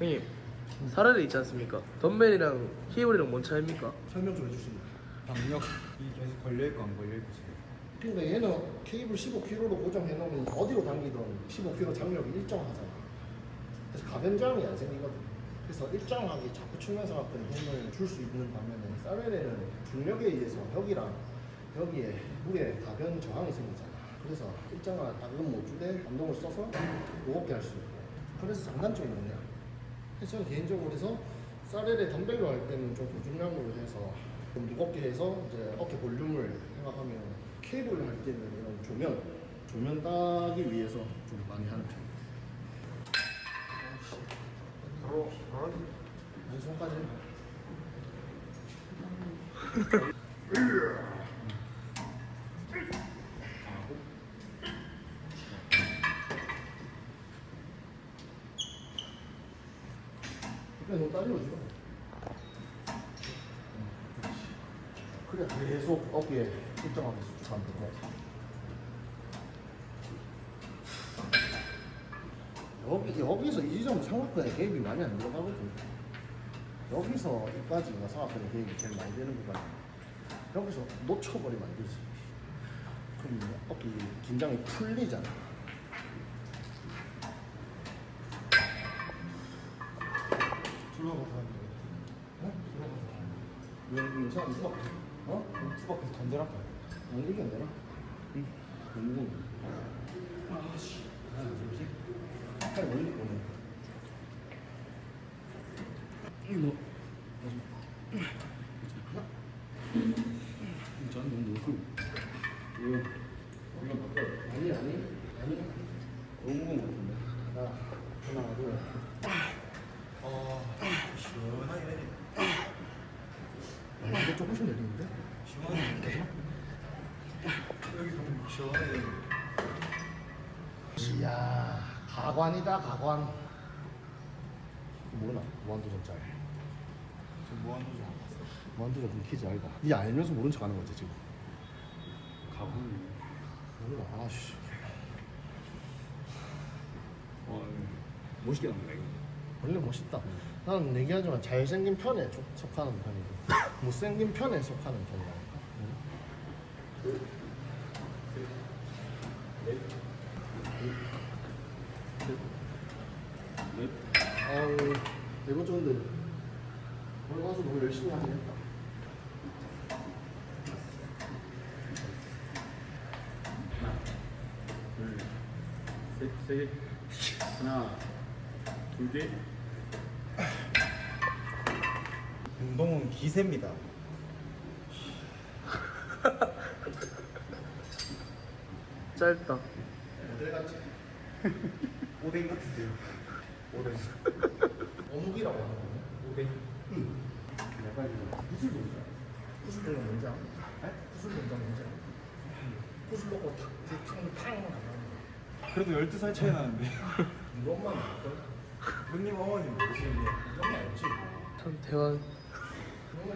형님 사례를 있지 않습니까? 덤벨이랑 케이블이랑 뭔 차이입니까? 설명 좀 해주시면. 박력이 계속 걸려있고 안 걸려있고 지금 근데 얘는 케이블 15kg로 고정해 놓으면 어디로 당기든 15kg 장력이 일정하잖아. 그래서 가변장이 안 생기거든. 그래서 일정하게 자꾸 측면서 같은 힘을 줄 수 있는 반면에 사레레는 중력에 의해서 여기랑 여기에 물에 가변 저항이 생기잖아. 그래서 일정한 당근 못 주되 감동을 써서 무겁게 할 수 있고. 그래서 장단점이 뭐냐? 그래서 저는 개인적으로 그래서 사레레 덤벨로 할 때는 좀 고중량으로 해서 좀 무겁게 해서 이제 어깨 볼륨을 생각하면 케이블 할 때는 이런 조면 조면 따기 위해서 좀 많이 하는 편이에요. 바로 바로 왼손까지. 지마. 그래 계속 어깨에 일정하게 수축하면 될것 여기 여기서 이 지점 생각보다 개입이 많이 안 들어가거든. 여기서 여기까지가 생각보다 개입이 제일 많이 되는 구간. 여기서 놓쳐버리면 안 되지. 그럼 어깨 긴장이 풀리잖아. 둘러가서 하면 어? 왜 괜찮아? 수박. 어? 수박해서 던져랄까요? 안 이게 안 되나? 응. 너무 아씨. 하나, 둘, 셋. 팔 멀리 보내. 이거. 하나. 전 너무 높고. 이거. 이거 바꿔. 아니, 아니. 아니. 너무 무거운 것 같은데. 하나, 하나, 둘. 아 시원하게 내리 아, 여기 내리 이야, 가관이다, 가관. 모르나? 무한도전짤. 저 무한도전 안 봤어 무한도전 그 퀴즈 알다. 니 알면서 모른 척 하는 거지, 지금. 가보니 몰라, 아씨. 와 멋있게 나온다 이거 원래 멋있다. 나는 얘기하지만 잘생긴 편에 속- 속하는 편이고, 못생긴 편에 속하는 편이라니까. 아우, 이번 주인데 오늘 가서 너무 열심히 하긴 했다. 둘 셋 세 개. 하나 둘개 운동은 기세입니다 짧다 모델 같지? 오뎅 같은데요 오뎅 어묵이라고 하는 거네. 오뎅 약간 이거 구슬 동작. 구슬 동작 뭔지 알아? 네? 구슬 동작 뭔지 알아? 구슬 넣고 탁, 나가는 거. 그래도 12살 차이 나는데 엄마 알걸? 누님 어머님 모르시는데 엄마 알지? 참 대환 너는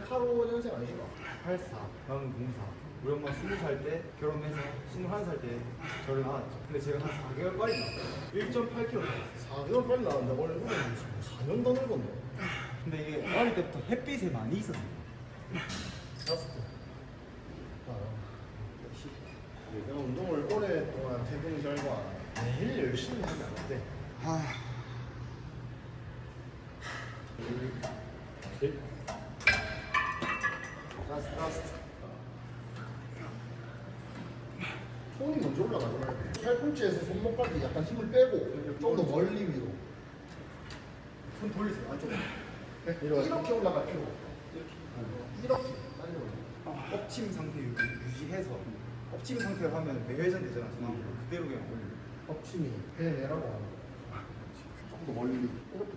카로 년생 아니시가? 84 나는 04 우리 엄마 20살 때 결혼해서 21살 때 저를 낳았죠 근데 제가 한 4개월 빨리 낳았어요 1.8kg 나왔어요 4개월 빨리 나왔는데 원래 그건 4년 더 늙었네. 근데 이게 어릴 때부터 햇빛에 많이 있었어요 다섯 대. 아, 역시. 내가 운동을 오랫동안 해본 결과 매일 열심히 하면 안 돼. 아 셋. 라스트, 라스트. 손이 먼저 올라가잖아요. 팔꿈치에서 손목까지 약간 힘을 빼고 좀 더 멀리 위로. 손 돌리세요 안쪽으로 네, 이렇게 올라갈 필요 없고. 이렇게. 빨리 올라. 엎침 상태 유- 유지해서 엎침 상태로 하면 매회전 되잖아 중앙으로 그대로 그냥 올려 엎침이 해내라고 하는 거. 좀더 멀리. 이렇게.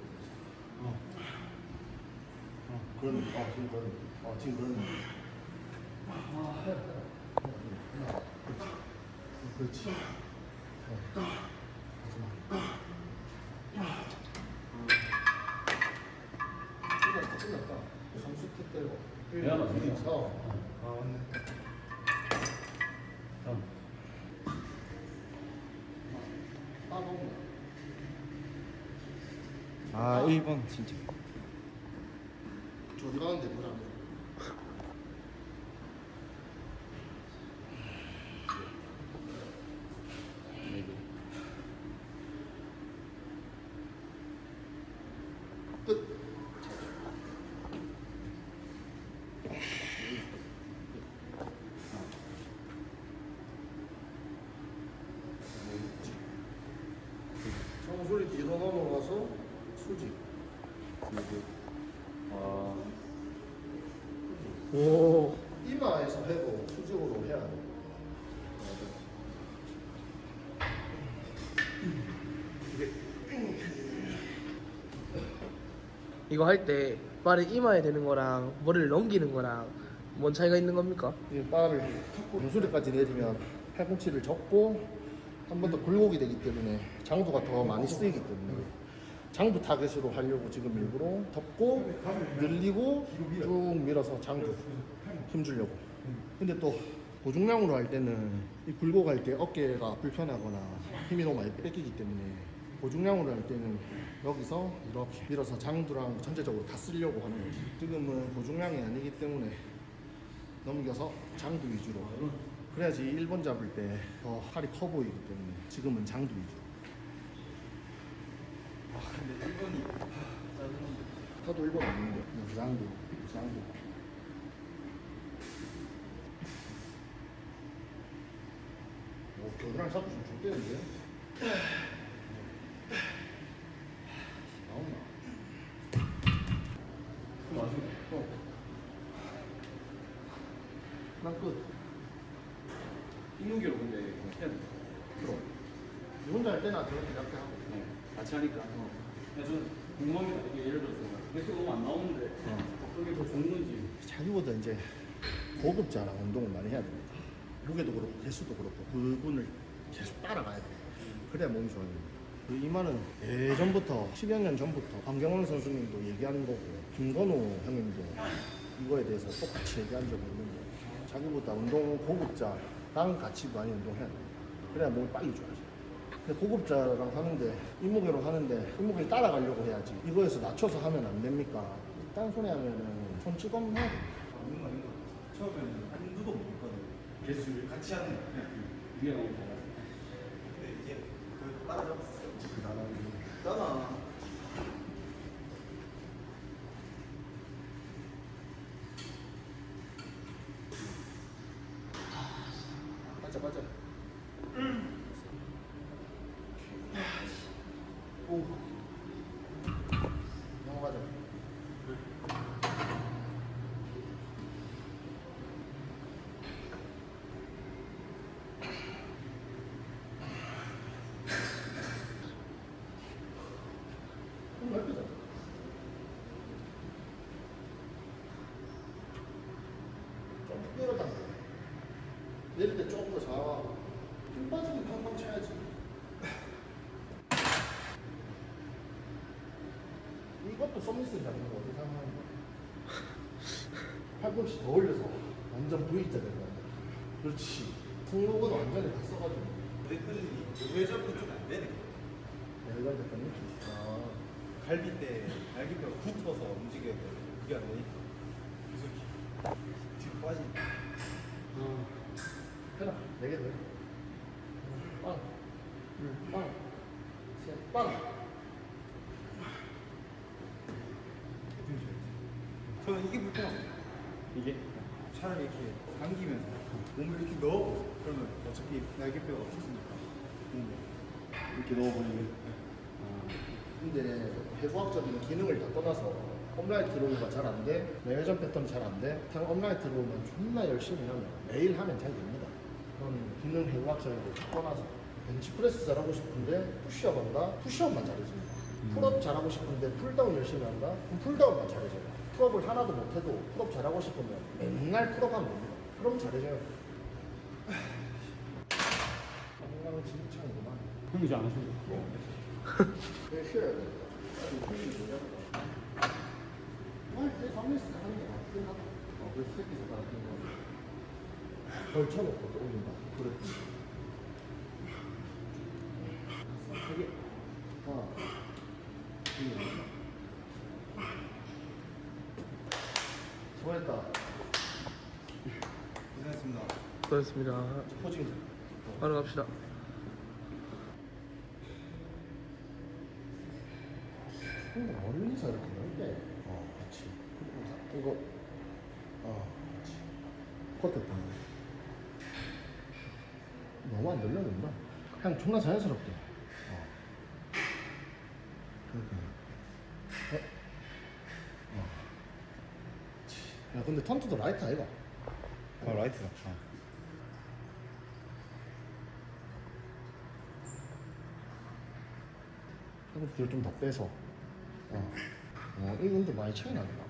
어. 어, 그런, 어, 지금 그런, 어, 지금 그런. 아, 해, 해. 그렇지. 어. 마지막. 끝났다, 끝났다. 30트 때고. 야, 맞네. 어. 아 맞네 따봉. 아 1번 진짜 저 어디 가는데 보자. 끝. 청소리 뒤로 넘어가서 수직. 아 오. 이마에서 해고 수직으로 해야 돼. 이거 할 때 발을 이마에 대는 거랑 머리를 넘기는 거랑 뭔 차이가 있는 겁니까? 이 바를 문소리까지 내리면 팔꿈치를 접고 한 번 더 굴곡이 되기 때문에 장도가 더 많이 쓰이기 때문에 장도 타겟으로 하려고 지금 일부러 덮고 늘리고 쭉 밀어서 장도 힘주려고. 근데 또 고중량으로 할 때는 이 굴곡 할 때 어깨가 불편하거나 힘이 너무 많이 뺏기기 때문에 고중량으로 할 때는 여기서 이렇게 밀어서 장도랑 전체적으로 다 쓰려고 하는 거지. 지금은 고중량이 아니기 때문에 넘겨서 장도 위주로 그래야지 1번 잡을 때 더 팔이 커 보이기 때문에 지금은 장도 위주로 아, 근데 1번이 나도 1번 없는데. 그냥 장도 장도 오 겨드랑이 잡고 좀 좋대는데 나온나 그럼 아직 어. 난끝 근데 해야 돼이 혼자 할 때나 저렇게 이렇게 하고 네, 같이 하니까. 야, 저는 궁금합니다. 이게 예를 들어서 개수가 너무 안 나오는데 어떤 게더 좋은 건지. 자기보다 이제 고급자랑 운동을 많이 해야 됩니다. 무게도 그렇고 개수도 그렇고 그분을 계속 따라가야 돼요. 그래야 몸이 좋아요. 그 이마는 예전부터 10여 년 전부터 황경원 선수님도 얘기하는 거고 김건호 형님도 이거에 대해서 똑같이 얘기한 적이 있는데 자기보다 운동 고급자 랑 같이 많이 운동해야 돼요. 그래야 몸이 빨리 좋아져요. 근데 고급자랑 하는데 이무게로 하는데 이무게를 따라가려고 해야지 이거에서 낮춰서 하면 안 됩니까? 딴 손에 하면은 손 찌검 해야 돼. 있는 거 아닌 거 처음에는 한두도 못 했거든 개수를 같이 하는 거야 그냥 그 위에 달라서. 근데 이제 그 따라잡았어 대단하게. 따라 맞아 맞아. 오. 넘어가자. 좀 넓히자. 좀 끌어당겨. 내릴 때 조금 더 잡아. 힘 빠지게 팡팡 쳐야지. 이것도 서미스 잡는 거 어떻게 생각하는 거야? 팔꿈치 더 올려서 완전 V자 되는 거야. 그렇지. 승모근 완전히 다 써가지고. 댓글이 외접이 좀안 되네 열반 대표님? 아, 갈비 때 갈비뼈가 붙어서 움직여야 돼 그게 안 되니까 계속 뒤로 빠지니까. 네개 더. 해. 빵. 둘, 빵. 셋, 빵. 저는 이게 불편합니다 이게? 차라리 이렇게 당기면서 몸을 이렇게 넣어 그러면 어차피 날개뼈가 없으니까 이렇게 넣어버리면 근데 해부학적인 기능을 다 떠나서 업라이트 로우가 잘 안 돼, 내회전 패턴 잘 안 돼, 탕 업라이트 로우만 존나 열심히 하면 매일 하면 잘 됩니다. 그런 기능 걸다 떠나서 벤치프레스 잘하고 싶은데 푸시업 한다? 푸시업만 잘해줍니다. 풀업 잘하고 싶은데 풀다운 열심히 한다? 그럼 풀다운만 잘해줘요. 풀업을 하나도 못해도 풀업 잘하고 싶으면 맨날 풀업하면 됩니다. 그럼 잘해줘요. 건강은 진창이구만. 형이 이제 안 하시죠? 네, 쉬어야 돼. 아니, 휴식이 되냐? 아, 내 family 스타 하는 게 낫긴 하다. 어, 그래서 새끼 손가락 낀 거. 걸쳐놓고 또 올린다. 그렇지. 세게. 하나, 둘, 수고했다. 고생했습니다. 고맙습니다. 포징. 바로 갑시다. 음, 멀리서 이렇게 넓게. 어, 그렇지. 이거, 어, 그렇지. 컷됐다. 그냥 존나 자연스럽게. 어. 그렇게. 어? 어. 야, 근데 턴트도 라이트 아이가? 아 라이트다. 아. 이거 뒤로 좀더 빼서. 어. 어, 이거 근데 많이 차이 나더라.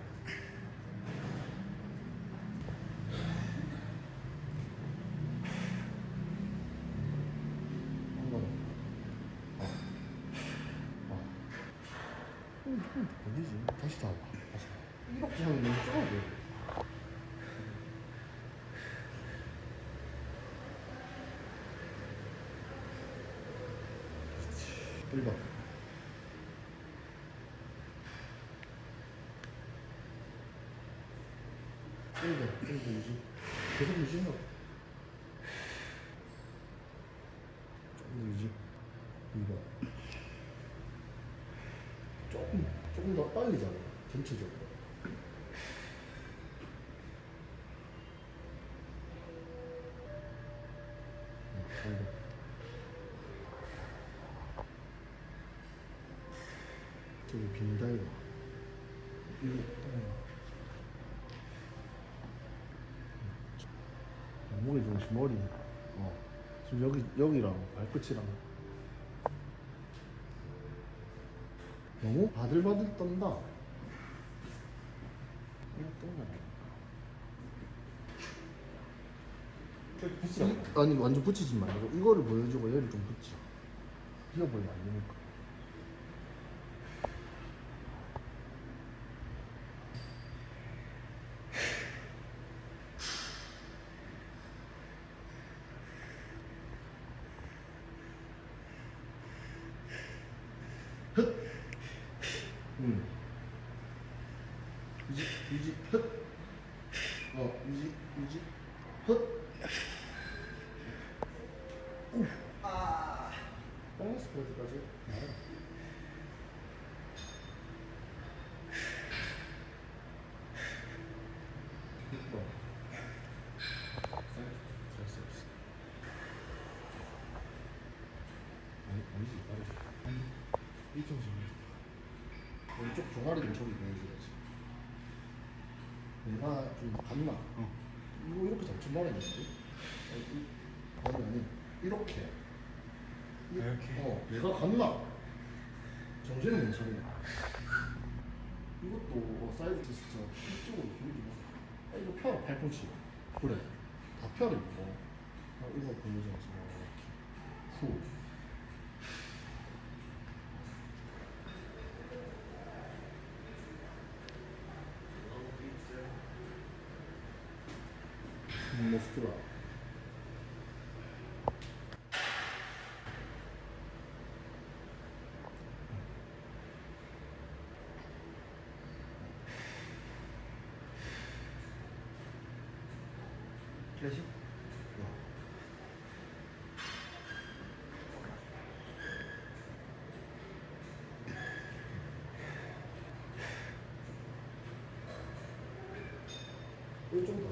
한 번. 어. 어. 음, 음, 다시. 이렇게 하면 너무 좁아. 1번. 1번, 1번 유지. 계속 유지해. 조금 더 유지. 2번. 조금, 조금 더 빨리 3번. 저기 빈다이가. 목이 중심 머리 어 지금 여기 여기랑 발끝이랑 너무 바들바들 떤다 떴네 이- 아니 완전 붙이지 말고 이거를 보여주고 얘를 좀 붙여. 비어버리면 안 되니까 흑. 음. 유지, 유지, 흑. 어, 유지, 유지, 흑. 우. 아. 아니지, 빠르지. 이쪽 종아리를 저기 내줘야지 내가 좀 갔나? 어. 이거 이렇게 잡지 말아야지 아니 아니 이렇게 이- 이렇게? 어 내가 갔나? 정신은 못 차리네. 이것도 어, 사이드 테스트 이쪽으로 돌리지 마 아, 이거 펴라 팔꿈치. 그래. 다 펴라 이거 아, 이거 보여줘야지 이렇게 후. 음, 멋있더라. 클래식? 좀더.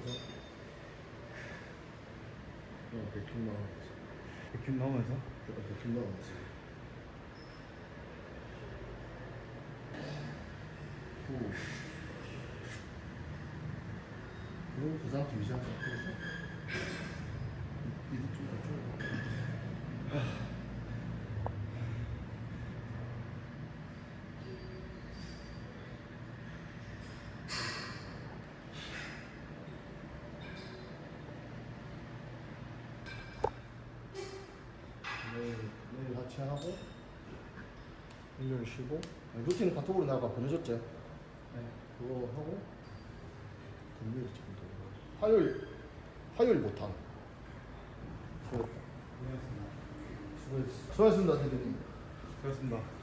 어, 나오면서 어, 백킴 나왔지. 후. 이거 그 상태 유지하자. 그래서. 이도. 내일, 내일 같이 하고 일요일 쉬고 아니, 루틴 카톡으로 나가 보내줬지? 네 그거 하고 금요일 지금 또 화요일. 화요일 못함. 수고했다. 수고했습니다 대표님. 수고했습니다.